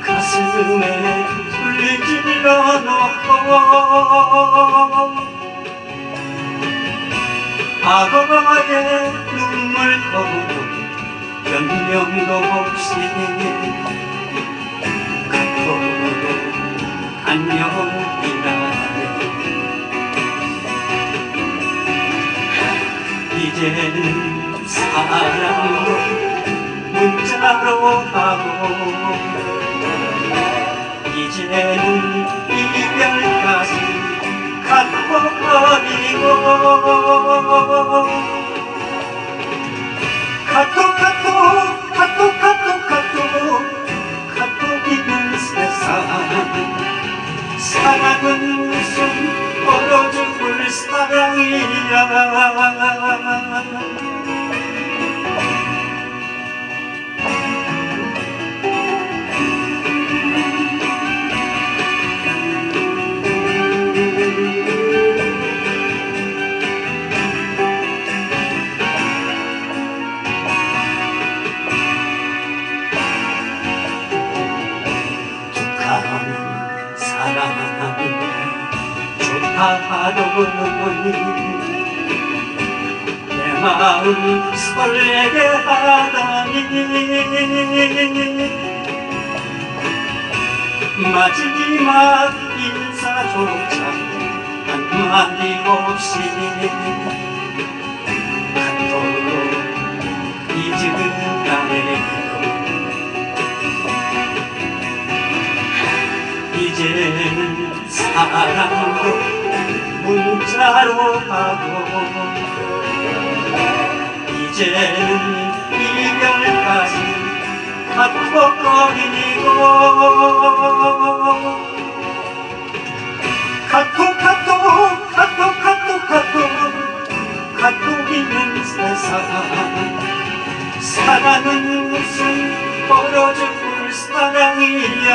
가슴에 불길러 놓고 과거의 눈물 거고 변명도 없이 그토록 안녕이라네 이제는 사랑도 이제는 이별까지 갖고 버리고 카톡 카톡 카톡 카톡 카톡 카톡 있는 세상 사랑은 무슨 얼어 죽을 사랑이야 좋다하더니 내 마음 설레게 하다니. 마지막 인사조차 한마디 없이 그토록 잊으라네요 이제는 사랑도 문자로 하고 이제는 이별까지 카톡거리고 카톡 카톡 카톡 카톡 카톡 카톡 있는 세상 사랑은 무슨 벌어 죽을 사랑이야